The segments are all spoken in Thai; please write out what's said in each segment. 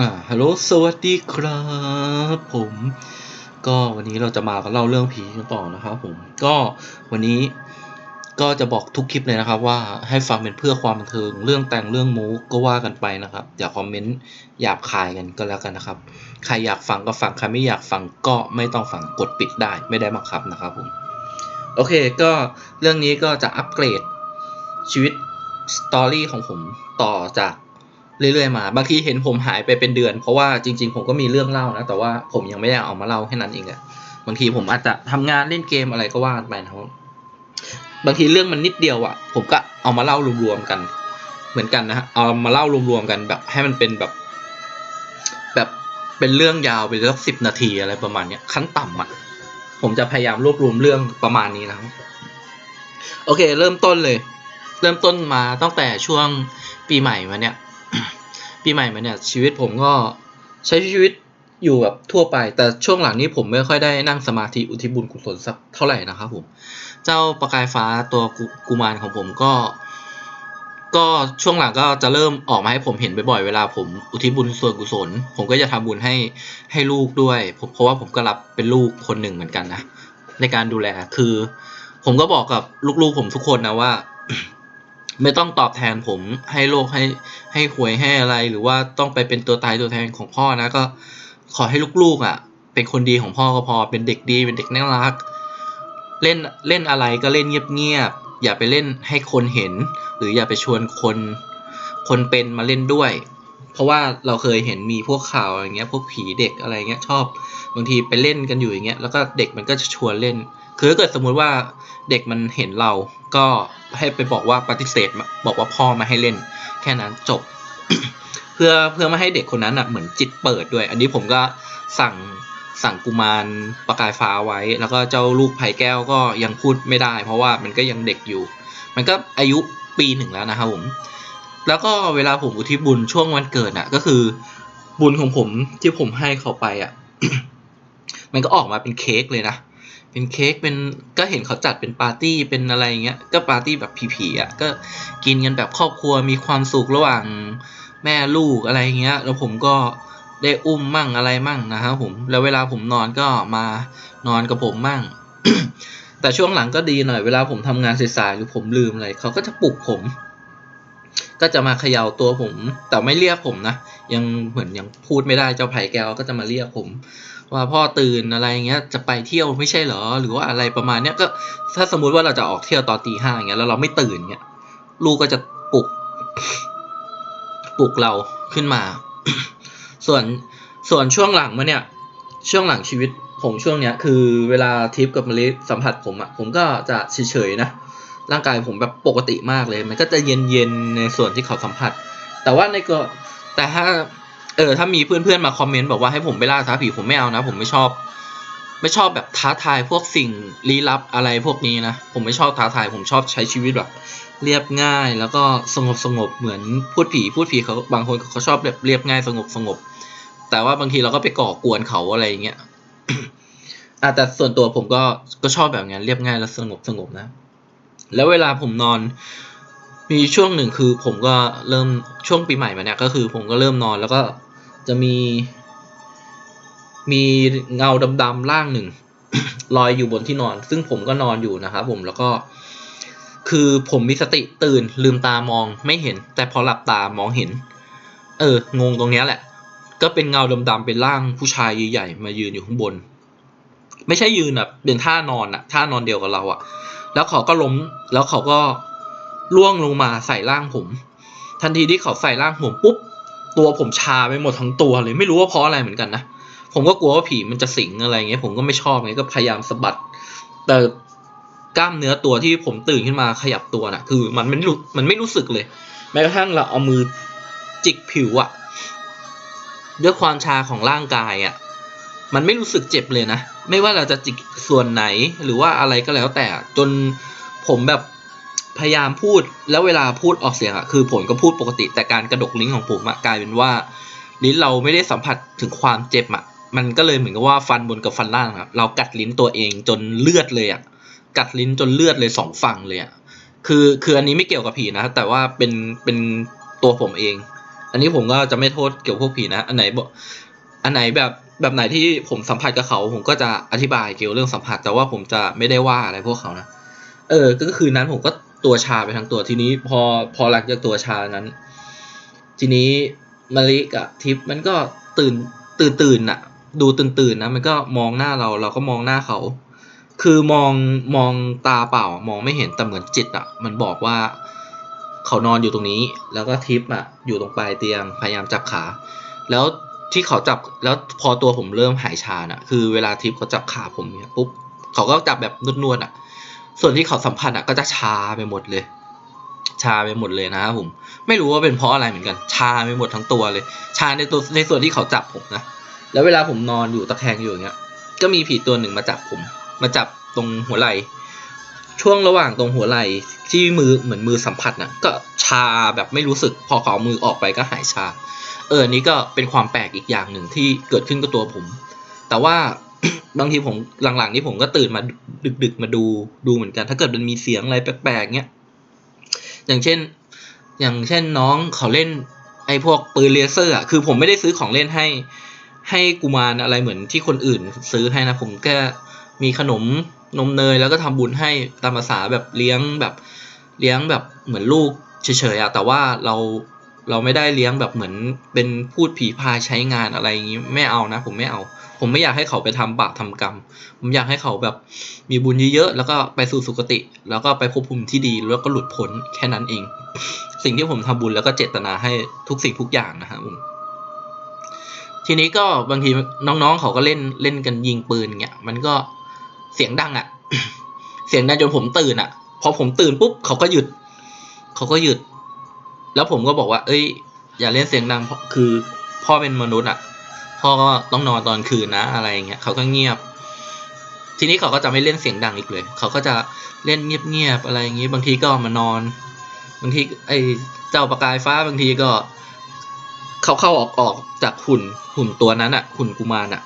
อ่า ฮัลโหล สวัสดีครับ ผม ก็วันนี้เราจะมาเล่าเรื่องผีกันต่อนะครับผม ก็วันนี้ก็จะบอกทุกคลิปเลยนะครับ ว่าให้ฟังเป็นเพื่อความบันเทิง เรื่องแต่งเรื่องมูก็ว่ากันไปนะครับ อย่าคอมเมนต์หยาบคายกันก็แล้วกันนะครับ ใครอยากฟังก็ฟัง ใครไม่อยากฟังก็ไม่ต้องฟัง กดปิดได้ ไม่ได้บังคับนะครับผม โอเค ก็เรื่องนี้ก็จะอัปเกรดชีวิตสตอรี่ของผมต่อจาก เรื่อยๆมา บางทีเห็นผมหายไปเป็นเดือน เพราะว่าจริง ๆ ผมก็มีเรื่องเล่านะ แต่ว่าผมยังไม่ได้เอามาเล่าแค่นั้นเองอะบางทีผมอาจจะทำงานเล่นเกมอะไรก็ว่าไปนะครับ บางทีเรื่องมันนิดเดียวอะผมก็เอามาเล่ารวมๆกัน เหมือนกันนะฮะ เอามาเล่ารวมๆกันแบบให้มันเป็นแบบ แบบเป็นเรื่องยาวไปสักสิบนาทีอะไรประมาณเนี้ยขั้นต่ำอะผมจะพยายามรวบรวมเรื่องประมาณนี้นะครับ โอเค เริ่มต้นเลย เริ่มต้นมาตั้งแต่ช่วงปีใหม่มาเนี่ย ปีใหม่มาเนี่ยชีวิตผมก็ใช้ชีวิตอยู่แบบทั่วไป แต่ช่วงหลังนี้ผมไม่ค่อยได้นั่งสมาธิอุทิศบุญกุศลสักเท่าไหร่นะครับผม เจ้าประกายฟ้าตัวกุมารของผมก็ ก็ช่วงหลังก็จะเริ่มออกมาให้ผมเห็นบ่อยๆเวลาผมอุทิศบุญส่วนกุศล ผมก็จะทำบุญให้ให้ลูกด้วยเพราะว่าผมก็รับเป็นลูกคนหนึ่งเหมือนกันนะในการดูแลคือ ผมก็บอกกับลูกๆผมทุกคนนะว่า ไม่ต้องตอบแทนผมให้โลกให้ให้หวยให้อะไร หรือว่าต้องไปเป็นตัวตายตัวแทนของพ่อนะก็ขอให้ลูกๆอะ เป็นคนดีของพ่อก็พอเป็นเด็กดีเป็นเด็กน่ารัก เล่นเล่นอะไรก็เล่นเงียบๆอย่าไปเล่นให้คนเห็น หรืออย่าไปชวนคนคนเป็นมาเล่นด้วย เพราะว่าเราเคยเห็นมีพวกข่าวอะไรเงี้ยพวกผีเด็กอะไรเงี้ยชอบบางทีไปเล่นกันอยู่อย่างเงี้ยแล้วก็เด็กมันก็จะชวนเล่น คือถ้าเกิดสมมุติว่าเด็กมันเห็นเราก็ให้ไปบอกว่าปฏิเสธมาบอกว่าพ่อมาให้เล่น แค่นั้นจบ เพื่อเพื่อไม่ให้เด็กคนนั้นอะเหมือนจิตเปิดด้วย อันนี้ผมก็สั่งสั่งกุมารประกายฟ้าไว้ แล้วก็เจ้าลูกไผ่แก้วก็ยังพูดไม่ได้ เพราะว่ามันก็ยังเด็กอยู่ มันก็อายุปีหนึ่งแล้วนะครับผม แล้วก็เวลาผมอุทิศบุญช่วงวันเกิดอะ ก็คือ บุญของผมที่ผมให้เขาไปอะ มันก็ออกมาเป็นเค้กเลยนะเป็นเค้กเป็นก็เห็นเขาจัดเป็นปาร์ตี้เป็นอะไรเงี้ย ก็ปาร์ตี้แบบผีๆอะก็กินกันแบบครอบครัวมีความสุขระหว่างแม่ลูกอะไรเงี้ย แล้วผมก็ได้อุ้มมั่งอะไรมั่งนะครับผม แล้วเวลาผมนอนก็มานอนกับผมมั่ง แต่ช่วงหลังก็ดีหน่อยเวลาผมทำงานสายๆหรือผมลืมอะไรเขาก็จะปลุกผม ก็จะมาเขย่าตัวผม แต่ไม่เรียกผมนะยังเหมือนยังพูดไม่ได้เจ้าไผ่แก้วก็จะมาเรียกผม ว่าพ่อตื่นอะไรเงี้ยจะไปเที่ยวไม่ใช่เหรอ หรือว่าอะไรประมาณเนี้ยก็ถ้าสมมุติว่าเราจะออกเที่ยวตอนตีห้าอย่างเงี้ยแล้วเราไม่ตื่นเงี้ยลูกก็จะปลุกปลุกเราขึ้นมา ส่วนส่วนช่วงหลังมาเนี่ย ช่วงหลังชีวิตผมช่วงเนี้ยคือเวลาทิปกับมลิสัมผัสผมอะผมก็จะเฉยๆนะ ร่างกายผมแบบปกติมากเลย มันก็จะเย็นๆในส่วนที่เขาสัมผัส แต่ว่าในก็แต่ถ้าเออถ้ามีเพื่อนๆมาคอมเมนต์บอกว่าให้ผมไปล่าท้าผีผมไม่เอานะ ผมไม่ชอบ ไม่ชอบแบบท้าทายพวกสิ่งลี้ลับอะไรพวกนี้นะผมไม่ชอบท้าทายผมชอบใช้ชีวิตแบบเรียบง่าย แล้วก็สงบสงบเหมือนพูดผีพูดผีเขาบางคนเขาชอบแบบเรียบง่ายสงบสงบแต่ว่าบางทีเราก็ไปก่อกวนเขาอะไรอย่างเงี้ยอะแต่ส่วนตัวผมก็ก็ชอบแบบนั้นเรียบง่ายและสงบสงบนะ แล้วเวลาผมนอนมีช่วงหนึ่งคือผมก็เริ่มช่วงปีใหม่มาเนี่ยก็คือผมก็เริ่มนอนแล้วก็จะมี มีเงาดำๆร่างหนึ่งลอยอยู่บนที่นอน ซึ่งผมก็นอนอยู่นะครับผมแล้วก็ คือผมมีสติตื่นลืมตามองไม่เห็น แต่พอหลับตามองเห็น เออ งงตรงเนี้ยแหละ ก็เป็นเงาดำๆเป็นร่างผู้ชายใหญ่ๆมายืนอยู่ข้างบน ไม่ใช่ยืนแบบเป็นท่านอนอะท่านอนเดียวกับเราอะ แล้วเขาก็ล้มแล้วเขาก็ล่วงลงมาใส่ร่างผม ทันทีที่เขาใส่ร่างผมปุ๊บตัวผมชาไปหมดทั้งตัวเลยไม่รู้ว่าเพราะอะไรเหมือนกันนะผมก็กลัวว่าผีมันจะสิงอะไรเงี้ยผมก็ไม่ชอบไงก็พยายามสะบัด แต่กล้ามเนื้อตัวที่ผมตื่นขึ้นมาขยับตัวน่ะ คือมันไม่รู้มันไม่รู้สึกเลย แม้กระทั่งเราเอามือจิกผิวอะด้วยความชาของร่างกายอะมันไม่รู้สึกเจ็บเลยนะ ไม่ว่าเราจะจิกส่วนไหนหรือว่าอะไรก็แล้วแต่จนผมแบบพยายามพูดแล้วเวลาพูดออกเสียงอะคือผมก็พูดปกติ แต่การกระดกลิ้นของผมอะกลายเป็นว่า ลิ้นเราไม่ได้สัมผัสถึงความเจ็บอะมันก็เลยเหมือนกับว่าฟันบนกับฟันล่างอะเรากัดลิ้นตัวเองจนเลือดเลยอะกัดลิ้นจนเลือดเลยสองฝั่งเลยอะคือคืออันนี้ไม่เกี่ยวกับผีนะ แต่ว่าเป็นเป็นตัวผมเอง อันนี้ผมก็จะไม่โทษเกี่ยวกับพวกผีนะ อันไหนบอกอันไหนแบบ แบบไหนที่ผมสัมผัสกับเขา ผมก็จะอธิบายเกี่ยวเรื่องสัมผัส แต่ว่าผมจะไม่ได้ว่าอะไรพวกเขานะเออ ก็คือนั้นผมก็ตัวชาไปทั้งตัวทีนี้พอพอหลังจากตัวชานั้น ทีนี้มาริกับทิปมันก็ตื่นตื่นตื่นอะดูตื่นตื่นนะมันก็มองหน้าเราเราก็มองหน้าเขา คือมองมองตาเปล่ามองไม่เห็นแต่เหมือนจิตอะมันบอกว่าเขานอนอยู่ตรงนี้ แล้วก็ทิปอะอยู่ตรงปลายเตียงพยายามจับขา แล้ว ที่เขาจับแล้วพอตัวผมเริ่มหายชาน่ะ คือเวลาทิปเขาจับขาผมเนี่ยปุ๊บเขาก็จับแบบนวดๆอะส่วนที่เขาสัมผัสอะก็จะชาไปหมดเลย ชาไปหมดเลยนะครับผม ไม่รู้ว่าเป็นเพราะอะไรเหมือนกัน ชาไปหมดทั้งตัวเลย ชาในตัวในส่วนที่เขาจับผมนะแล้วเวลาผมนอนอยู่ตะแคงอยู่อย่างเงี้ย ก็มีผีตัวหนึ่งมาจับผม มาจับตรงหัวไหล่ ช่วงระหว่างตรงหัวไหล่ที่มือเหมือนมือสัมผัสน่ะก็ชาแบบไม่รู้สึกพอเขาเอามือออกไปก็หายชา เอออนนี้ก็เป็นความแปลกอีกอย่างหนึ่งที่เกิดขึ้นกับตัวผม แต่ว่าบางทีผมหลังๆ นี้ผมก็ตื่นมาดึก ๆ มาดูดูเหมือนกัน ถ้าเกิดมันมีเสียงอะไรแปลกๆเงี้ยอย่างเช่น อย่างเช่นน้องเขาเล่น ไอ้พวกปืนเลเซอร์อะคือผมไม่ได้ซื้อของเล่นให้ ให้กุมารอะไรเหมือนที่คนอื่นซื้อให้นะผมแค่มีขนม นมเนยแล้วก็ทำบุญให้ตามภาษาแบบเลี้ยงแบบเลี้ยงแบบเหมือนลูกเฉยๆอะแต่ว่าเราเราไม่ได้เลี้ยงแบบเหมือนเป็นพูดผีพายใช้งานอะไรอย่างนี้ไม่เอานะ ผมไม่เอา ผมไม่อยากให้เขาไปทำบาปทำกรรม ผมอยากให้เขาแบบมีบุญเยอะๆแล้วก็ไปสู่สุคติ แล้วก็ไปภพภูมิที่ดีแล้วก็หลุดพ้นแค่นั้นเอง สิ่งที่ผมทำบุญแล้วก็เจตนาให้ทุกสิ่งทุกอย่างนะครับผมทีนี้ก็บางทีน้องๆเขาก็เล่นเล่นกันยิงปืนเงี้ยมันก็ เสียงดังอะ่ะ เสียงดังจนผมตื่นอะ่ะ พอผมตื่นปุ๊บเขาก็หยุด เขาก็หยุด แล้วผมก็บอกว่า เอ้ย อย่าเล่นเสียงดังเพราะคือ พ่อเป็นมนุษย์อะ่ะ พ่อก็ต้องนอนตอนคืนนะอะไรเงี้ยเขาก็เงียบ ทีนี้เขาก็จะไม่เล่นเสียงดังอีกเลย เขาก็จะเล่นเงียบๆอะไรอย่างงี้ บางทีก็มานอน บางทีไอ้เจ้าประกายฟ้าบางทีก็ เขาเข้าออกออกจากหุ่นหุ่นตัวนั้นอะหุ่นกุมารอะ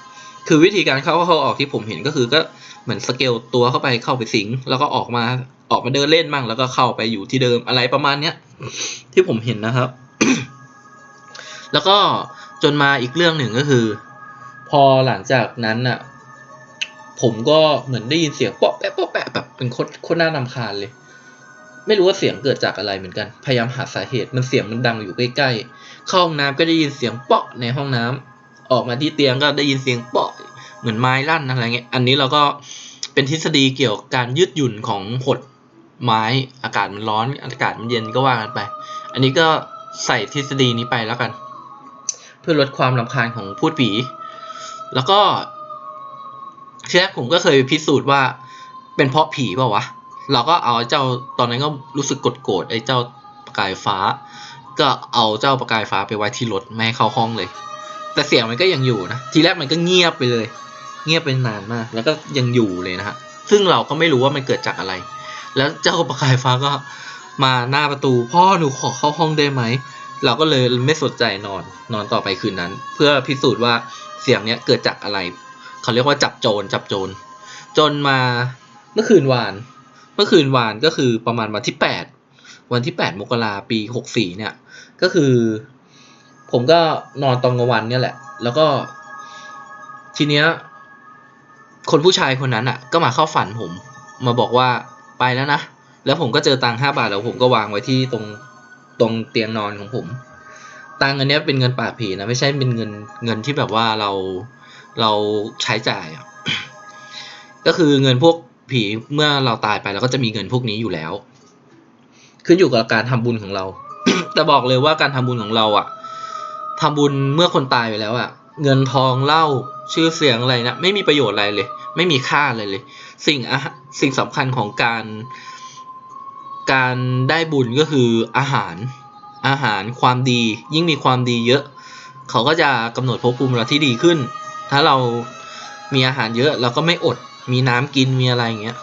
คือวิธีการเข้าเข้าออกที่ผมเห็นก็คือก็เหมือนสเกลตัวเข้าไปเข้าไปสิง แล้วก็ออกมาออกมาเดินเล่นบ้างแล้วก็เข้าไปอยู่ที่เดิมอะไรประมาณเนี้ยที่ผมเห็นนะครับ แล้วก็จนมาอีกเรื่องหนึ่งก็คือ พอหลังจากนั้นอะผมก็เหมือนได้ยินเสียงเปาะแปะเปาะแปะแบบเป็นโคตรโคตรน่ารำคาญเลย ไม่รู้ว่าเสียงเกิดจากอะไรเหมือนกัน พยายามหาสาเหตุมันเสียงมันดังอยู่ใกล้ๆเข้าห้องน้ำก็ได้ยินเสียงเปาะในห้องน้ำออกมาที่เตียงก็ได้ยินเสียงเปาะ เหมือนไม้ลั่นอะไรเงี้ยอันนี้เราก็เป็นทฤษฎีเกี่ยวกับการยืดหยุ่นของหดไม้อากาศมันร้อนอากาศมันเย็นก็ว่ากันไป อันนี้ก็ใส่ทฤษฎีนี้ไปแล้วกัน เพื่อลดความรำคาญของพูดผี แล้วก็ทีแรกผมก็เคยพิสูจน์ว่าเป็นเพราะผีเปล่าวะเราก็เอาเจ้าตอนนั้นก็รู้สึกโกรธๆไอ้เจ้าประกายฟ้า ก็เอาเจ้าประกายฟ้าไปไว้ที่รถไม่ให้เข้าห้องเลย แต่เสียงมันก็ยังอยู่นะทีแรกมันก็เงียบไปเลย เงียบเป็นนานมาก แล้วก็ยังอยู่เลยนะฮะซึ่งเราก็ไม่รู้ว่ามันเกิดจากอะไร แล้วเจ้าประกายฟ้าก็มาหน้าประตู พ่อหนูขอเข้าห้องได้ไหม เราก็เลยไม่สนใจนอนนอนต่อไปคืนนั้น เพื่อพิสูจน์ว่าเสียงเนี้ยเกิดจากอะไร เขาเรียกว่าจับโจรจับโจรจนมาเมื่อคืนวาน เมื่อคืนวานก็คือประมาณวันที่แปดวันที่แปดมกราปีหกสี่เนี่ย ก็คือ ผมก็นอนตอนกลางวันเนี่ยแหละ แล้วก็ทีเนี้ย คนผู้ชายคนนั้นอะ ก็มาเข้าฝันผม มาบอกว่าไปแล้วนะ แล้วผมก็เจอตังค์ห้าบาทแล้วผมก็วางไว้ที่ตรงตรงเตียงนอนของผม ตังค์อันนี้เป็นเงินปาบผีนะไม่ใช่เป็นเงินเงินที่แบบว่าเราเราใช้จ่ายอะก็คือเงินพวกผีเมื่อเราตายไปเราก็จะมีเงินพวกนี้อยู่แล้ว ขึ้นอยู่กับการทำบุญของเรา แต่บอกเลยว่าการทำบุญของเราอะทำบุญเมื่อคนตายไปแล้วอะ เงินทองเล้าชื่อเสียงอะไรนะไม่มีประโยชน์อะไรเลย ไม่มีค่าอะไรเลย สิ่งอะสิ่งสำคัญของการ การได้บุญก็คืออาหารอาหารความดียิ่งมีความดีเยอะ เขาก็จะกำหนดภพภูมิเราที่ดีขึ้น ถ้าเรามีอาหารเยอะเราก็ไม่อดมีน้ำกินมีอะไรอย่างเงี้ย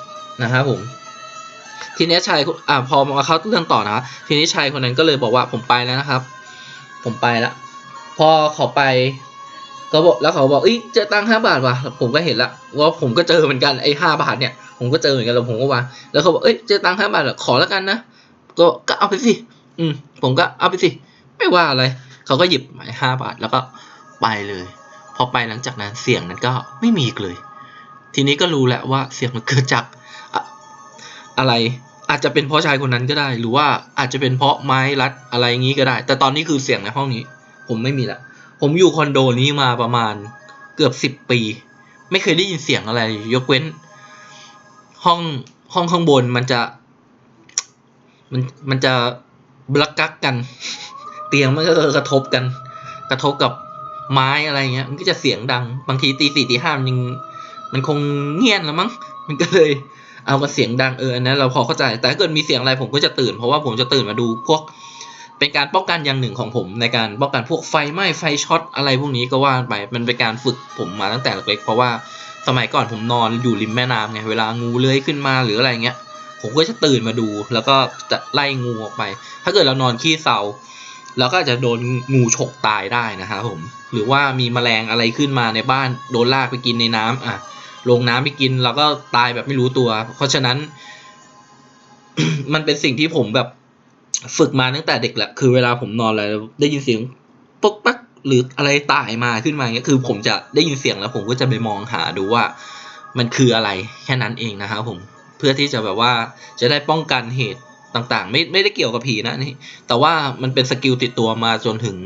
นะครับผมทีนี้ชายอ่าพอมาเขาเรื่องต่อนะทีนี้ชายคนนั้นก็เลยบอกว่าผมไปแล้วนะครับ ผมไปละพอเขาไป ก็บอกแล้วเขาบอกเอ้ยเจอตังค์ห้าบาทว่ะผมก็เห็นละว่าผมก็เจอเหมือนกันไอ้ห้าบาทเนี่ยผมก็เจอเหมือนกันแล้วผมก็วางแล้วเขาบอกเอ้ยเจอตังค์ห้าบาทขอแล้วกันนะก็ก็เอาไปสิอืมผมก็เอาไปสิไม่ว่าอะไรเขาก็หยิบมาห้าบาทแล้วก็ไปเลย พอไปหลังจากนั้นเสียงนั้นก็ไม่มีอีกเลย ทีนี้ก็รู้แล้วว่าเสียงมันเกิดจากอะอะไรอาจจะเป็นเพราะชายคนนั้นก็ได้ หรือว่าอาจจะเป็นเพราะไม้รัดอะไรอย่างนี้ก็ได้ แต่ตอนนี้คือเสียงในห้องนี้ ผมไม่มีละ ผมอยู่คอนโดนี้มาประมาณเกือบสิบปี ไม่เคยได้ยินเสียงอะไร ยกเว้น ห้องห้องข้างบนมันจะ มันมันจะบลักกักกัน เตียงมันก็กระทบกัน กระทบกับไม้อะไรเงี้ย มันก็จะเสียงดัง บางทีตีสี่ตีห้ามันยังมันคงเงียบแล้วมั้ง มันก็เลยเอากับเสียงดังเอออันนั้นเราพอเข้าใจ แต่ถ้าเกิดมีเสียงอะไรผมก็จะตื่น เพราะว่าผมจะตื่นมาดูพวก เป็นการป้องกันอย่างหนึ่งของผม ในการป้องกันพวกไฟไหม้ไฟช็อตอะไรพวกนี้ก็ว่าไปมันเป็นการฝึกผมมาตั้งแต่เล็กๆเพราะว่าสมัยก่อนผมนอนอยู่ริมแม่น้ำไงเวลางูเลื้อยขึ้นมาหรืออะไรเงี้ยผมก็จะตื่นมาดู แล้วก็จะไล่งูออกไป ถ้าเกิดเรานอนขี้เศราเราก็อาจจะโดนงูฉกตายได้นะครับผม หรือว่ามีแมลงอะไรขึ้นมาในบ้านโดนลากไปกินในน้ำอะลงน้ำไปกินเราก็ตายแบบไม่รู้ตัว เพราะฉะนั้น มันเป็นสิ่งที่ผมแบบ ฝึกมาตั้งแต่เด็กแหละคือเวลาผมนอนอะไรได้ยินเสียงป๊กปักหรืออะไรตายมาขึ้นมาเงี้ยคือผมจะได้ยินเสียงแล้วผมก็จะไปมองหาดูว่า มันคืออะไรแค่นั้นเองนะครับผมเพื่อที่จะแบบว่าจะได้ป้องกันเหตุต่างๆ ไม่ไม่ได้เกี่ยวกับผีนะนี่แต่ว่ามันเป็นสกิลติดตัวมาจนถึง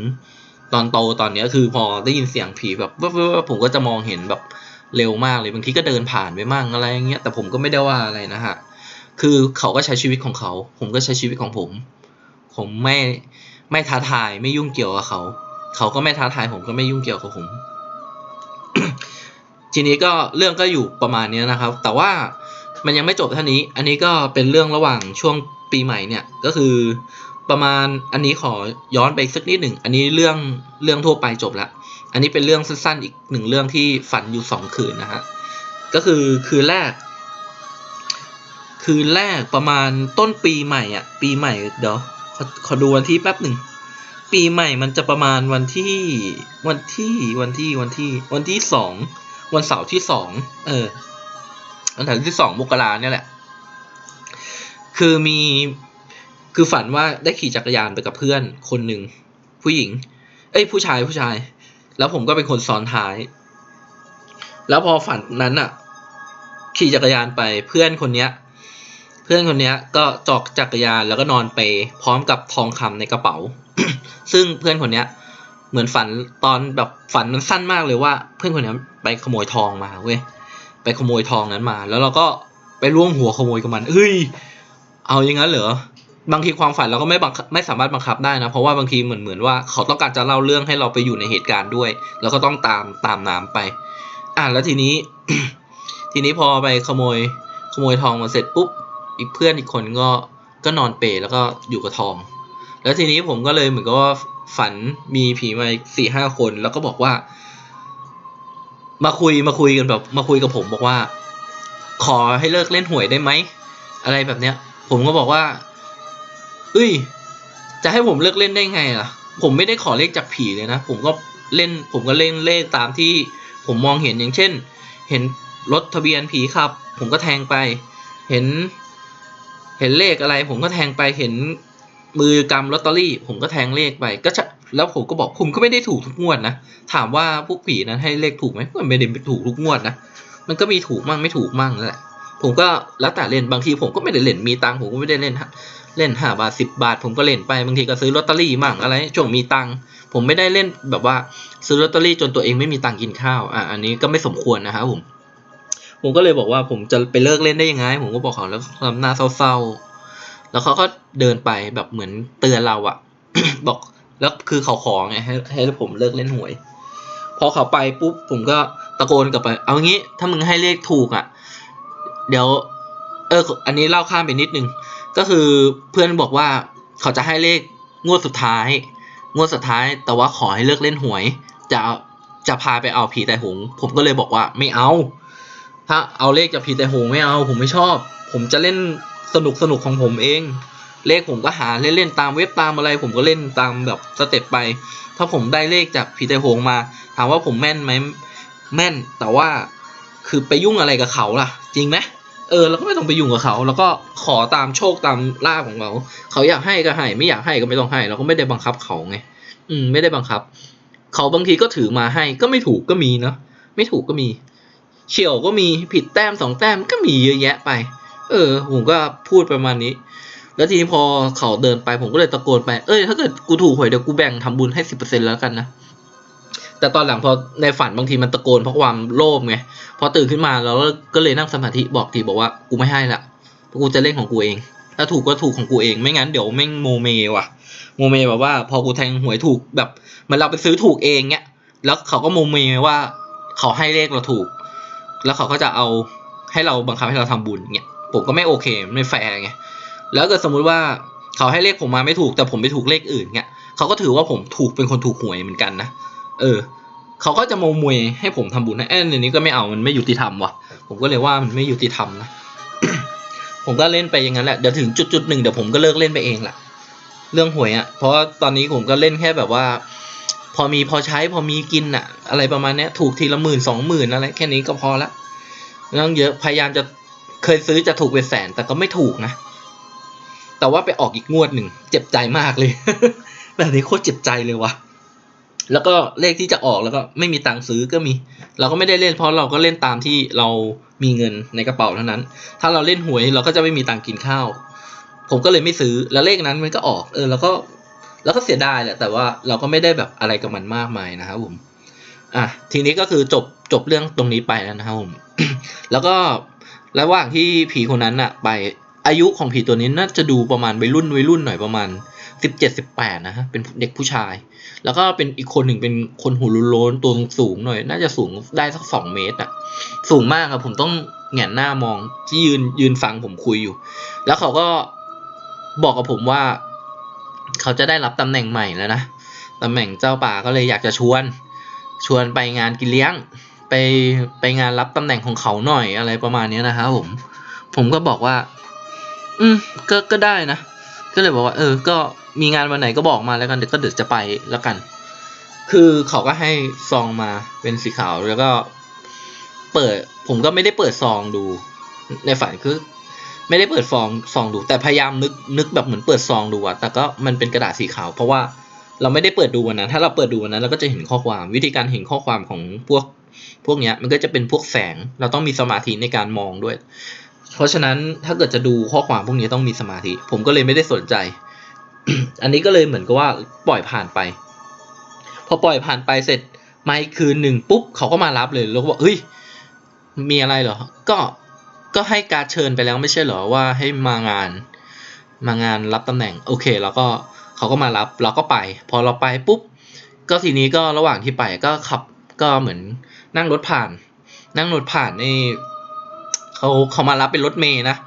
ตอนโตตอนเนี้ยคือพอได้ยินเสียงผีแบบวบๆผมก็จะมองเห็นแบบเร็วมากเลยบางทีก็เดินผ่านไปมั่งอะไรอย่างเงี้ยแต่ผมก็ไม่ได้ว่าอะไรนะฮะคือเขาก็ใช้ชีวิตของเขา ผมก็ใช้ชีวิตของผม ผมไม่ไม่ท้าทายไม่ยุ่งเกี่ยวกับเขา เขาก็ไม่ท้าทายผมก็ไม่ยุ่งเกี่ยวกับผม ทีนี้ก็เรื่องก็อยู่ประมาณนี้นะครับ แต่ว่ามันยังไม่จบเท่านี้ อันนี้ก็เป็นเรื่องระหว่างช่วงปีใหม่เนี่ยก็คือประมาณอันนี้ขอย้อนไปสักนิดหนึ่ง อันนี้เรื่องเรื่องทั่วไปจบละ อันนี้เป็นเรื่องสั้นๆอีกหนึ่งเรื่องที่ฝันอยู่สองคืนนะฮะ ก็คือคืนแรก คืนแรกประมาณต้นปีใหม่อะ ปีใหม่เดี๋ยว อขอดูวันที่แป๊บหนึ่ง ปีใหม่มันจะประมาณวันที่วันที่วันที่วันที่วันที่สองวันเสาร์ที่สองเออวันเสาร์ที่สองมกราเนี่ยแหละ คือมีคือฝันว่าได้ขี่จักรยานไปกับเพื่อนคนหนึ่งผู้หญิง เอ้ยผู้ชายผู้ชาย แล้วผมก็เป็นคนซ้อนท้าย แล้วพอฝันนั้นอะขี่จักรยานไปเพื่อนคนเนี้ย พื่อนคนนี้ก็จอกจักรยานแล้วก็นอนไปพร้อมกับทองคำในกระเป๋า ซึ่งเพื่อนคนนี้เหมือนฝันตอนแบบฝันมันสั้นมากเลยว่า เพื่อนคนนี้ไปขโมยทองมาเว้ยไปขโมยทองนั้นมา แล้วเราก็ไปร่วมหัวขโมยกับมันเฮ้ยเอาอย่างนั้นเหรอบางทีความฝันเราก็ไม่บังไม่สามารถบังคับได้นะ เพราะว่าบางทีเหมือนเหมือนว่าเขาต้องการจะเล่าเรื่องให้เราไปอยู่ในเหตุการณ์ด้วย แล้วก็ต้องตามตามน้ำไป อะแล้วทีนี้ ทีนี้พอไปขโมยขโมยทองมาเสร็จปุ๊บ อีกเพื่อนอีกคนก็ก็นอนเปรแล้วก็อยู่กับทอง แล้วทีนี้ผมก็เลยเหมือนกับว่าฝันมีผีมาสี่ห้าคน แล้วก็บอกว่า มาคุยมาคุยกันแบบมาคุยกับผมบอกว่า ขอให้เลิกเล่นหวยได้ไหมอะไรแบบเนี้ย ผมก็บอกว่าเอ้ย จะให้ผมเลิกเล่นได้ไงล่ะ ผมไม่ได้ขอเลขจากผีเลยนะ ผมก็เล่น ผมก็เล่นเลขตามที่ผมมองเห็นอย่างเช่น เห็นรถทะเบียนผีขับ ผมก็แทงไป เห็น เห็นเลขอะไรผมก็แทงไปเห็นมือกำลอตเตอรี่ ผมก็แทงเลขไป ก็จะแล้วผมก็บอกผมก็ไม่ได้ถูกทุกงวดนะถามว่าพวกผีนั้นให้เลขถูกไหมก็ไม่ได้ถูกทุกงวดนะมันก็มีถูกมั่งไม่ถูกมั่งนั่นแหละผมก็แล้วแต่เล่นบางทีผมก็ไม่ได้เล่นมีตังผมก็ไม่ได้เล่นฮะเล่นห้าบาทสิบบาท ผมก็เล่นไปบางทีก็ซื้อลอตเตอรี่มั่งอะไรช่วงมีตังผมไม่ได้เล่นแบบว่าซื้อลอตเตอรี่จนตัวเองไม่มีตังกินข้าวอะอันนี้ก็ไม่สมควรนะครับผม ผมก็เลยบอกว่าผมจะไปเลิกเล่นได้ยังไง ผมก็บอกเขาแล้วทำหน้าเศร้าๆ แล้วเขาก็เดินไปแบบเหมือนเตือนเราอะบอกแล้วคือเขาขอไงให้ให้ผมเลิกเล่นหวย พอเขาไปปุ๊บผมก็ตะโกนกลับไป เอางี้ถ้ามึงให้เลขถูกอะเดี๋ยว เออ อันนี้เล่าข้ามไปนิดนึง ก็คือเพื่อนบอกว่าเขาจะให้เลขงวดสุดท้าย งวดสุดท้ายแต่ว่าขอให้เลิกเล่นหวย จะจะพาไปเอาผีแต่หง ผมก็เลยบอกว่าไม่เอา ถ้าเอาเลขจากผีแต่โหงไม่เอาผมไม่ชอบ ผมจะเล่นสนุกสนุกของผมเอง เลขผมก็หาเล่นๆตามเว็บตามอะไร ผมก็เล่นตามแบบสเต็ปไป ถ้าผมได้เลขจากผีแต่โหงมา ถามว่าผมแม่นไหมแม่นแต่ว่าคือไปยุ่งอะไรกับเขาล่ะ จริงไหมเออเราก็ไม่ต้องไปยุ่งกับเขา แล้วก็ขอตามโชคตามลาภของเขาเขาอยากให้ก็ให้ไม่อยากให้ก็ไม่ต้องให้ เราก็ไม่ได้บังคับเขาไงอืมไม่ได้บังคับ เขาบางทีก็ถือมาให้ก็ไม่ถูกก็มีเนาะไม่ถูกก็มี เฉียวก็มีผิดแต้มสองแต้มก็มีเยอะแยะไป เออ ผมก็พูดประมาณนี้ แล้วทีนี้พอเขาเดินไปผมก็เลยตะโกนไป เอ้ยถ้าเกิดกูถูกหวยเดี๋ยวกูแบ่งทำบุญให้สิบเปอร์เซ็นแล้วกันนะ แต่ตอนหลังพอในฝันบางทีมันตะโกนเพราะความโลภไง พอตื่นขึ้นมาเราก็เลยนั่งสมาธิบอกทีบอกว่ากูไม่ให้ละกูจะเล่นของกูเอง ถ้าถูกก็ถูกของกูเอง ไม่งั้นเดี๋ยวแม่งโมเมว่ะ โมเมแบบว่าพอกูแทงหวยถูกแบบเหมันเราไปซื้อถูกเองเนี้ย แล้วเขาก็โมเมว่าเขาให้เลขเราถูก แล้วเขาก็จะเอาให้เราบังคับให้เราทำบุญเงี้ยผมก็ไม่โอเคไม่แฟร์ไงแล้วเกิดสมมุติว่าเขาให้เลขผมมาไม่ถูกแต่ผมไปถูกเลขอื่นเงี้ยเขาก็ถือว่าผมถูกเป็นคนถูกหวยเหมือนกันนะเออเขาก็จะโมมวยให้ผมทำบุญนะเอ้ยอันนี้ก็ไม่เอามันไม่ยุติธรรมว่ะ ผมก็เลยว่ามันไม่ยุติธรรมนะผมก็เล่นไปอย่างนั้นแหละเดี๋ยวถึงจุดจุดหนึ่งเดี๋ยวผมก็เลิกเล่นไปเองแหละเรื่องหวยอะ่ะเพราะว่าตอนนี้ผมก็เล่นแค่แบบว่า พอมีพอใช้พอมีกินอะอะไรประมาณนี้ถูกทีละหมื่นสองหมื่นอะไรแค่นี้ก็พอละไม่ต้องเยอะพยายามจะเคยซื้อจะถูกเป็นแสน แต่ก็ไม่ถูกนะ แต่ว่าไปออกอีกงวดหนึ่งเจ็บใจมากเลย แบบนี้โคตรเจ็บใจเลยว่ะแล้วก็เลขที่จะออกแล้วก็ไม่มีตังค์ซื้อก็มี เราก็ไม่ได้เล่นเพราะเราก็เล่นตามที่เรามีเงินในกระเป๋าเท่านั้น ถ้าเราเล่นหวยเราก็จะไม่มีตังค์กินข้าว ผมก็เลยไม่ซื้อแล้วเลขนั้นมันก็ออก เออ แล้วก็ แล้วก็เสียดายแหละแต่ว่าเราก็ไม่ได้แบบอะไรกับมันมากมายนะครับผมอะทีนี้ก็คือจบจบเรื่องตรงนี้ไปแล้วนะครับผมแล้วก็ระหว่างที่ผีคนนั้นอะไปอายุของผีตัวนี้น่าจะดูประมาณวัยรุ่นวัยรุ่นหน่อยประมาณสิบเจ็ดสิบแปดนะฮะเป็นเด็กผู้ชาย แล้วก็เป็นอีกคนหนึ่งเป็นคนหูโลนตัวสูงหน่อย น่าจะสูงได้สักสองเมตรอะสูงมากอะผมต้องแงนหน้ามองที่ยืนยืนฟังผมคุยอยู่ แล้วเขาก็บอกกับผมว่า เขาจะได้รับตำแหน่งใหม่แล้วนะตำแหน่งเจ้าป่าก็เลยอยากจะชวน ชวนไปงานกินเลี้ยง ไปไปงานรับตำแหน่งของเขาหน่อยอะไรประมาณนี้นะครับผมผมก็บอกว่า อืมก็ก็ได้นะ ก็เลยบอกว่า เออ ก็มีงานวันไหนก็บอกมาแล้วกันเดี๋ยวก็เดี๋ยวจะไปแล้วกัน คือเขาก็ให้ซองมาเป็นสีขาวแล้วก็ เปิด ผมก็ไม่ได้เปิดซองดู ในฝันคือ ไม่ได้เปิดฟองซองดู แต่พยายามนึกนึกแบบเหมือนเปิดซองดูอะแต่ก็มันเป็นกระดาษสีขาว เพราะว่าเราไม่ได้เปิดดูวันนั้น ถ้าเราเปิดดูวันนั้นเราก็จะเห็นข้อความ วิธีการเห็นข้อความของพวกพวกเนี้ยมันก็จะเป็นพวกแสง เราต้องมีสมาธิในการมองด้วย เพราะฉะนั้นถ้าเกิดจะดูข้อความพวกนี้ต้องมีสมาธิ ผมก็เลยไม่ได้สนใจ อันนี้ก็เลยเหมือนกับว่าปล่อยผ่านไป พอปล่อยผ่านไปเสร็จมาอีกคืนหนึ่งปุ๊บเขาก็มารับเลยแล้วก็บอกเฮ้ยมีอะไรเหรอ ก็ ก็ให้การเชิญไปแล้วไม่ใช่เหรอว่าให้มางาน มางานรับตำแหน่งโอเค แล้วก็เขาก็มารับเราก็ไป พอเราไปปุ๊บก็ทีนี้ก็ระหว่างที่ไปก็ขับก็เหมือนนั่งรถผ่าน นั่งรถผ่านนี่เขาเขามารับเป็นรถเมย์นะ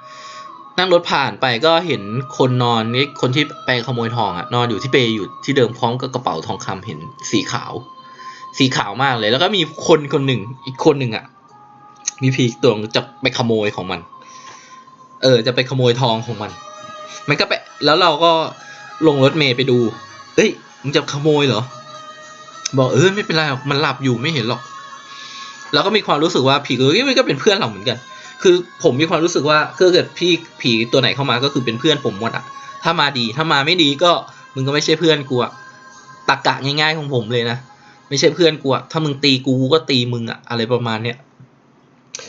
นั่งรถผ่านไปก็เห็นคนนอนนี่คนที่ไปขโมยทองอะนอนอยู่ที่เปย์อยู่ที่เดิมพร้อมกับกระเป๋าทองคำเห็นสีขาว สีขาวมากเลย แล้วก็มีคนคนหนึ่งอีกคนหนึ่งอะ มีผีตัวหนึ่งจะไปขโมยของมัน เออ จะไปขโมยทองของมัน มันก็ไป แล้วเราก็ลงรถเมย์ไปดูเอ้ยมึงจะขโมยเหรอ บอกเออไม่เป็นไรหรอกมันหลับอยู่ไม่เห็นหรอก แล้วก็มีความรู้สึกว่าผีเอ้ยมันก็เป็นเพื่อนเราเหมือนกัน คือผมมีความรู้สึกว่าถ้าเกิดพี่ผีตัวไหนเข้ามาก็คือเป็นเพื่อนผมหมดอะถ้ามาดีถ้ามาไม่ดีก็มึงก็ไม่ใช่เพื่อนกูอะตากะง่ายๆของผมเลยนะ ไม่ใช่เพื่อนกูอะถ้ามึงตีกูก็ตีมึงอะอะไรประมาณเนี้ย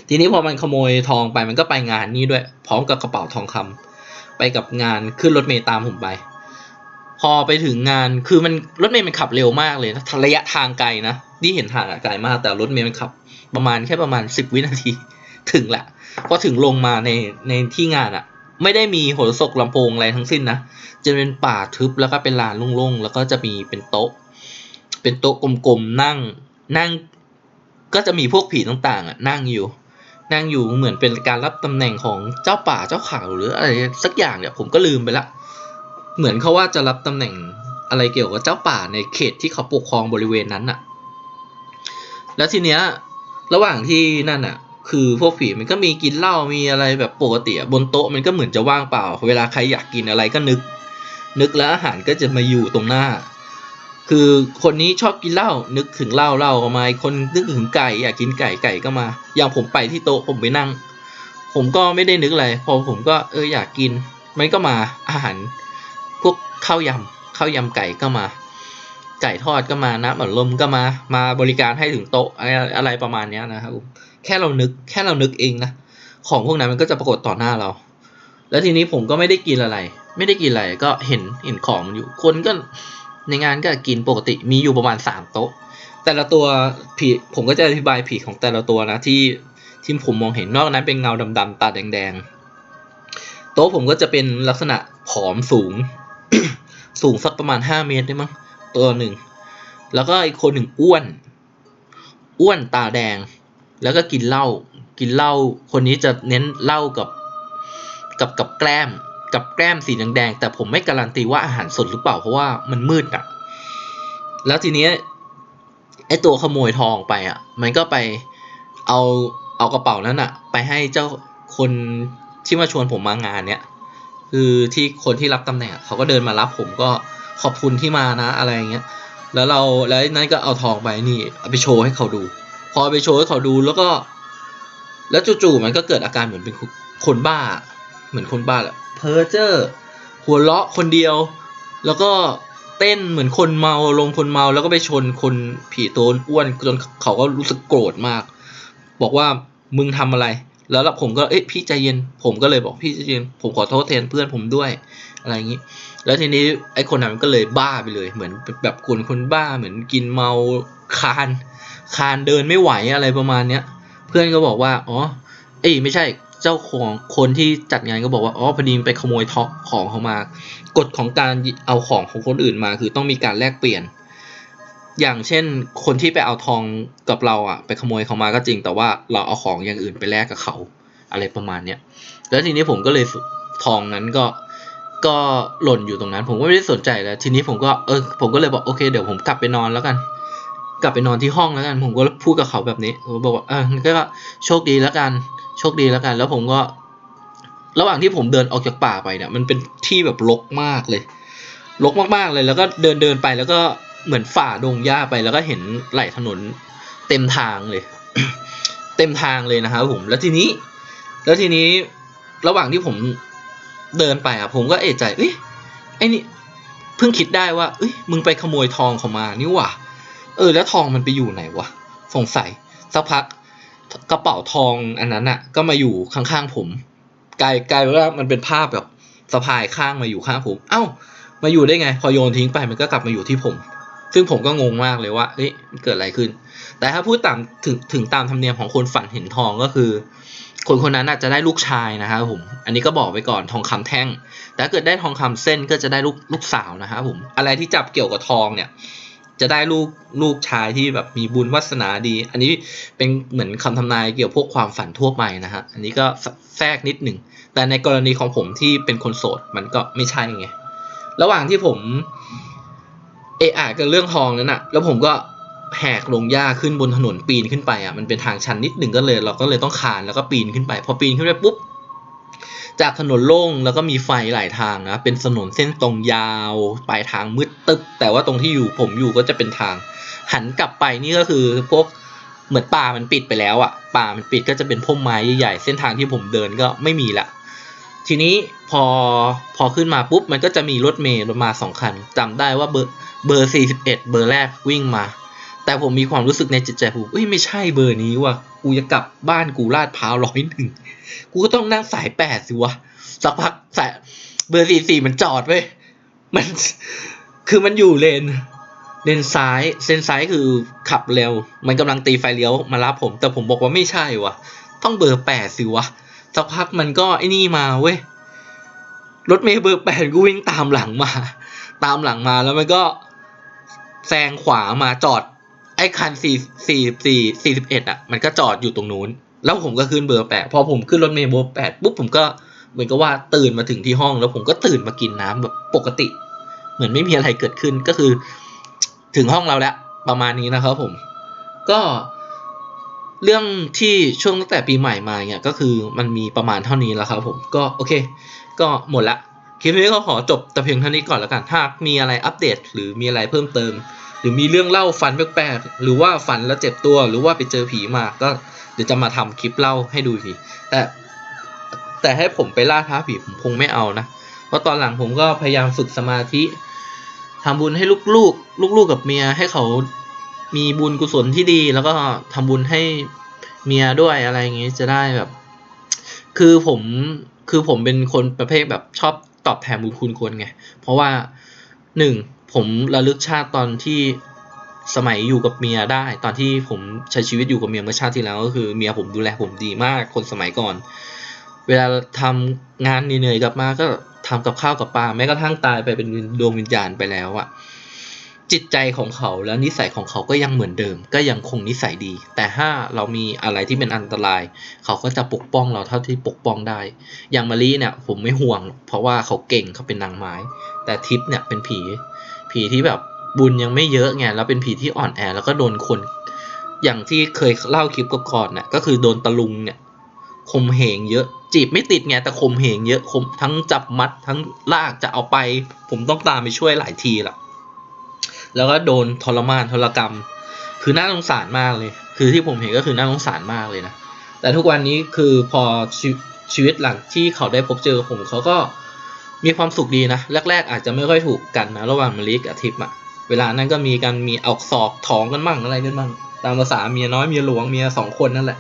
ทีนี้พอมันขโมยทองไปมันก็ไปงานนี้ด้วย พร้อมกับกระเป๋าทองคำไปกับงานขึ้นรถเมล์ตามผมไป พอไปถึงงานคือมันรถเมล์มันขับเร็วมากเลยนะระยะทางไกลนะที่เห็นทางไกลมาก แต่รถเมล์มันขับ ประมาณแค่ประมาณสิบวินาทีถึงแหละพอถึงลงมาในในที่งานอะไม่ได้มีโหรสกลำโพงอะไรทั้งสิ้นนะจะเป็นป่าทึบแล้วก็เป็นลานโล่งๆแล้วก็จะมีเป็นโต๊ะ เป็นโต๊ะกลมๆนั่งนั่ง ก็จะมีพวกผีต่างๆอะนั่งอยู่นั่งอยู่เหมือนเป็นการรับตำแหน่งของเจ้าป่าเจ้าเขาหรืออะไรสักอย่างเนี่ยผมก็ลืมไปละเหมือนเขาว่าจะรับตำแหน่งอะไรเกี่ยวกับเจ้าป่าในเขตที่เขาปกครองบริเวณนั้นน่ะ แล้วทีเนี้ยระหว่างที่นั่นน่ะ คือพวกผีมันก็มีกินเหล้ามีอะไรแบบปกติบนโต๊ะมันก็เหมือนจะว่างเปล่า เวลาใครอยากกินอะไรก็นึก นึกแล้วอาหารก็จะมาอยู่ตรงหน้า คือคนนี้ชอบกินเหล้านึกถึงเหล้าเหล้าก็มาคนนึกถึงไก่อยากกินไก่ไก่ก็มา อย่างผมไปที่โต๊ะผมไปนั่ง ผมก็ไม่ได้นึกอะไรพอผมก็เอออยากกิน มันก็มาอาหารพวกข้าวยำข้าวยำไก่ก็มา ไก่ทอดก็มาน้ำอัดลมก็มา มาบริการให้ถึงโต๊ะอะไรอะไรประมาณนี้นะครับผมแค่เรานึกแค่เรานึกเองนะของพวกนั้นมันก็จะปรากฏต่อหน้าเรา แล้วทีนี้ผมก็ไม่ได้กินอะไร ไม่ได้กินอะไรก็เห็นเห็นของมันอยู่คนก็ ในงานก็กินปกติมีอยู่ประมาณสามโต๊ะ แต่ละตัวผีผมก็จะอธิบายผีของแต่ละตัวนะที่ที่ผมมองเห็นนอกนั้นเป็นเงาดำๆตาแดงๆ โต๊ะผมก็จะเป็นลักษณะผอมสูง สูงสักประมาณห้าเมตรได้มั้งตัวหนึ่ง แล้วก็อีกคนหนึ่งอ้วน อ้วนตาแดง แล้วก็กินเหล้ากินเหล้าคนนี้จะเน้นเหล้ากับกับกับแกล้ม กับแก้มสีแดงๆแต่ผมไม่การันตีว่าอาหารสดหรือเปล่าเพราะว่ามันมืดอะแล้วทีเนี้ยไอตัวขโมยทองไปอะมันก็ไปเอาเอากระเป๋านั้นอะไปให้เจ้าคนที่มาชวนผมมางานเนี้ยคือที่คนที่รับตำแหน่งเขาก็เดินมารับผมก็ขอบคุณที่มานะอะไรอย่างเงี้ยแล้วเราแล้วนั่นก็เอาทองไปนี่เอาไปโชว์ให้เขาดู พอไปโชว์ให้เขาดูแล้วก็ แล้วจู่ๆมันก็เกิดอาการเหมือนเป็นคนบ้า เหมือนคนบ้าแหละเพ้อเจ้อหัวเราะคนเดียว แล้วก็เต้นเหมือนคนเมาลงคนเมาแล้วก็ไปชนคนผีตัวอ้วนจนเขาก็รู้สึกโกรธมาก บอกว่ามึงทำอะไร แล้วผมก็เอ๊ะพี่ใจเย็น ผมก็เลยบอกพี่ใจเย็น ผมขอโทษแทนเพื่อนผมด้วยอะไรอย่างนี้ แล้วทีนี้ไอ้คนนั้นมันก็เลยบ้าไปเลย เหมือนแบบคนคนบ้าเหมือนกินเมาคาน คานเดินไม่ไหวอะไรประมาณเนี้ย เพื่อนก็บอกว่าอ๋อเอ้ยไม่ใช่ เจ้าของคนที่จัดงานก็บอกว่าอ๋อพอดีไปขโมยทองของเขามากฎของการเอาของของคนอื่นมา คือต้องมีการแลกเปลี่ยน อย่างเช่น คนที่ไปเอาทองกับเราอะไปขโมยเขามาก็จริง แต่ว่าเราเอาของอย่างอื่นไปแลกกับเขาอะไรประมาณเนี้ยแล้วทีนี้ผมก็เลยทองนั้นก็ก็หล่นอยู่ตรงนั้น ผมก็ไม่ได้สนใจแล้วทีนี้ผมก็เออผมก็เลยบอกโอเค เดี๋ยวผมกลับไปนอนแล้วกัน กลับไปนอนที่ห้องแล้วกัน ผมก็พูดกับเขาแบบนี้ผมบอกว่าเออก็โชคดีแล้วกัน โชคดีแล้วกัน แล้วผมก็ ระหว่างที่ผมเดินออกจากป่าไปเนี่ย มันเป็นที่แบบรกมากเลยรกมากๆเลย แล้วก็เดินเดินไปแล้วก็เหมือนฝ่าดงหญ้าไปแล้วก็เห็นไหลถนนเต็มทางเลย เต็มทางเลยนะครับผมแล้วทีนี้ แล้วทีนี้ระหว่างที่ผมเดินไปอะ ผมก็เอะใจเอ้ยไอ้นี่เพิ่งคิดได้ว่าเอ้ยมึงไปขโมยทองเขามานี่หว่าเออ แล้วทองมันไปอยู่ไหนวะสงสัยสักพัก กระเป๋าทองอันนั้นอะก็มาอยู่ข้างๆผมกลายกลายว่ามันเป็นภาพแบบสะพายข้างมาอยู่ข้างผม เอ้า มาอยู่ได้ไง พอโยนทิ้งไปมันก็กลับมาอยู่ที่ผม ซึ่งผมก็งงมากเลยว่าเฮ้ยมันเกิดอะไรขึ้น แต่ถ้าพูดตามถึงถึงตามธรรมเนียมของคนฝันเห็นทองก็คือ คนคนนั้นอาจจะได้ลูกชายนะครับผม อันนี้ก็บอกไว้ก่อนทองคำแท่ง แต่ถ้าเกิดได้ทองคำเส้นก็จะได้ลูกลูกสาวนะครับผม อะไรที่จับเกี่ยวกับทองเนี่ย จะได้ลูกลูกชายที่แบบมีบุญวาสนาดี อันนี้เป็นเหมือนคำทำนายเกี่ยวพวกความฝันทั่วไปนะฮะ อันนี้ก็แทรกนิดหนึ่ง แต่ในกรณีของผมที่เป็นคนโสดมันก็ไม่ใช่ไง ระหว่างที่ผมเอะอะกับเรื่องทองนั้นอะแล้วผมก็แหกลงหญ้าขึ้นบนถนนปีนขึ้นไปอะมันเป็นทางชันนิดหนึ่งก็เลย เราก็เลยต้องคานแล้วก็ปีนขึ้นไป พอปีนขึ้นไปปุ๊บ จากถนนโล่งแล้วก็มีไฟหลายทางนะ เป็นถนนเส้นตรงยาวปลายทางมืดตึ๊บ แต่ว่าตรงที่อยู่ผมอยู่ก็จะเป็นทาง หันกลับไปนี่ก็คือพวกเหมือนป่ามันปิดไปแล้วอะป่ามันปิดก็จะเป็นพุ่มไม้ใหญ่ๆเส้นทางที่ผมเดินก็ไม่มีละทีนี้พอพอขึ้นมาปุ๊บมันก็จะมีรถเมล์มาสองคันจำได้ว่าเบอร์เบอร์สี่สิบเอ็ดเบอร์แรกวิ่งมา แต่ผมมีความรู้สึกในจิตใจผมเอ้ยไม่ใช่เบอร์นี้ว่ะกูจะกลับบ้านกูลาดพร้าวร้อยหนึ่งกูก็ต้องนั่งสายแปดสิวะสักพักสายเบอร์สี่สี่มันจอดเว้ยมันคือมันอยู่เลนเลนซ้ายเลนซ้ายคือขับเร็ว มันกำลังตีไฟเลี้ยวมารับผม แต่ผมบอกว่าไม่ใช่วะต้องเบอร์แปดสิวะสักพักมันก็ไอ้นี่มาเว้ยรถเมย์เบอร์แปดก็วิ่งตามหลังมา ตามหลังมาแล้วมันก็แซงขวามาจอด ไอ้คันสี่สี่สี่สี่สิบเอ็ดอะมันก็จอดอยู่ตรงนู้น แล้วผมก็ขึ้นเบอร์แปดพอผมขึ้นรถเมย์เบอร์แปดปุ๊บผมก็เหมือนกับว่าตื่นมาถึงที่ห้อง แล้วผมก็ตื่นมากินน้ำแบบปกติ เหมือนไม่มีอะไรเกิดขึ้นก็คือ ถึงห้องเราแล้ว ประมาณนี้นะครับผม ก็เรื่องที่ช่วงตั้งแต่ปีใหม่มาเนี่ยก็คือมันมีประมาณเท่านี้แล้วครับผมก็โอเค ก็หมดละคลิปนี้ก็ขอจบแต่เพียงเท่านี้ก่อนแล้วกันถ้ามีอะไรอัปเดต หรือมีอะไรเพิ่มเติม หรือมีเรื่องเล่าฝันแปลกๆหรือว่าฝันแล้วเจ็บตัว หรือว่าไปเจอผีมาก็เดี๋ยวจะมาทำคลิปเล่าให้ดูทีแต่แต่ให้ผมไปล่าท้าผีผมคงไม่เอานะเพราะตอนหลังผมก็พยายามฝึกสมาธิทำบุญให้ลูกๆ ลูกๆกับเมียให้เขามีบุญกุศลที่ดี แล้วก็ทำบุญให้เมียด้วยอะไรอย่างงี้จะได้แบบ คือผมคือผมเป็นคนประเภทแบบชอบตอบแทนบุญคุณคนไง เพราะว่าหนึ่ง ผมระลึกชาติตอนที่สมัยอยู่กับเมียได้ ตอนที่ผมใช้ชีวิตอยู่กับเมียเมื่อชาติที่แล้วก็คือเมียผมดูแลผมดีมากคนสมัยก่อน เวลาทำงานเหนื่อยๆกลับมาก็ทำกับข้าวกับปลาแม้กระทั่งตายไปเป็นดวงวิญญาณไปแล้วอะจิตใจของเขาและนิสัยของเขาก็ยังเหมือนเดิม ก็ยังคงนิสัยดี แต่ถ้าเรามีอะไรที่เป็นอันตราย เขาก็จะปกป้องเราเท่าที่ปกป้องได้ อย่างมารีเนี่ยผมไม่ห่วง เพราะว่าเขาเก่งเขาเป็นนางไม้ แต่ทิพย์เนี่ยเป็นผี ผีที่แบบบุญยังไม่เยอะไงแล้วเป็นผีที่อ่อนแอแล้วก็โดนคน อย่างที่เคยเล่าคลิปก่อนๆน่ะก็คือโดนตะลุงเนี่ยข่มเหงเยอะจีบไม่ติดไงแต่ข่มเหงเยอะข่มทั้งจับมัดทั้งลากจะเอาไป ผมต้องตามไปช่วยหลายทีละแล้วก็โดนทรมานทรกรรม คือน่าสงสารมากเลย คือที่ผมเห็นก็คือน่าสงสารมากเลยนะแต่ทุกวันนี้คือพอชชีวิตหลังที่เขาได้พบเจอผมเขาก็ มีความสุขดีนะ แรก ๆ อาจจะไม่ค่อยถูกกันนะ ระหว่างมะลิกับทิพย์อะเวลานั้นก็มีการมีเอาศอกท้องกันมั่งอะไรกันมั่งตามภาษาเมียน้อยเมียหลวงเมียสองคนนั่นแหละ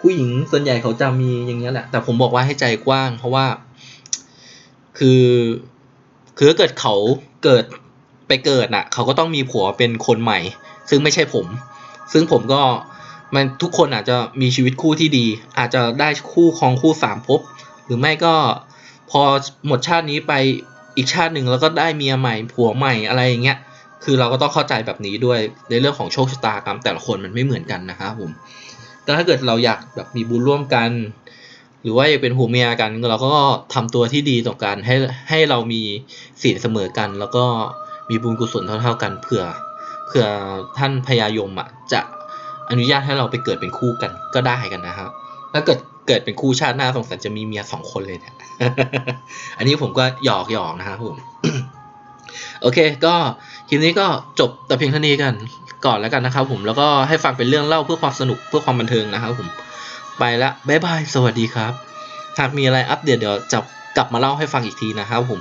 ผู้หญิงส่วนใหญ่เขาจะมีอย่างเงี้ยแหละ แต่ผมบอกว่าให้ใจกว้าง เพราะว่า คือคือถ้าเกิดเขาเกิดไปเกิดน่ะ เขาก็ต้องมีผัวเป็นคนใหม่ ซึ่งไม่ใช่ผม ซึ่งผมก็มันทุกคนอาจจะมีชีวิตคู่ที่ดี อาจจะได้คู่ครองคู่สามภพหรือไม่ก็ พอหมดชาตินี้ไปอีกชาติหนึ่งแล้วก็ได้เมียใหม่ผัวใหม่อะไรอย่างเงี้ยคือเราก็ต้องเข้าใจแบบนี้ด้วยในเรื่องของโชคชะตากรรมแต่ละคนมันไม่เหมือนกันนะครับผมแต่ถ้าเกิดเราอยากแบบมีบุญร่วมกัน หรือว่าอยากเป็นผัวเมียกันเราก็ทำตัวที่ดีต่อกันให้ให้เรามีศีลเสมอกัน แล้วก็มีบุญกุศลเท่า ๆกันเผื่อเผื่อท่านพญายมอะจะอนุญาตให้เราไปเกิดเป็นคู่กันก็ได้กันนะครับถ้าเกิด เกิดเป็นคู่ชาติหน้าสงสัยจะมีเมียสองคนเลยเนี่ย อันนี้ผมก็หยอกหยอกนะครับผม โอเค ก็คลิปนี้ก็จบแต่เพียงเท่านี้กันก่อนแล้วกันนะครับ ผมแล้วก็ให้ฟังเป็นเรื่องเล่าเพื่อความสนุกเพื่อความบันเทิงนะครับ ผม ไปละบ๊ายบายสวัสดีครับ หากมีอะไรอัปเดตเดี๋ยวจะกลับมาเล่าให้ฟังอีกทีนะครับผม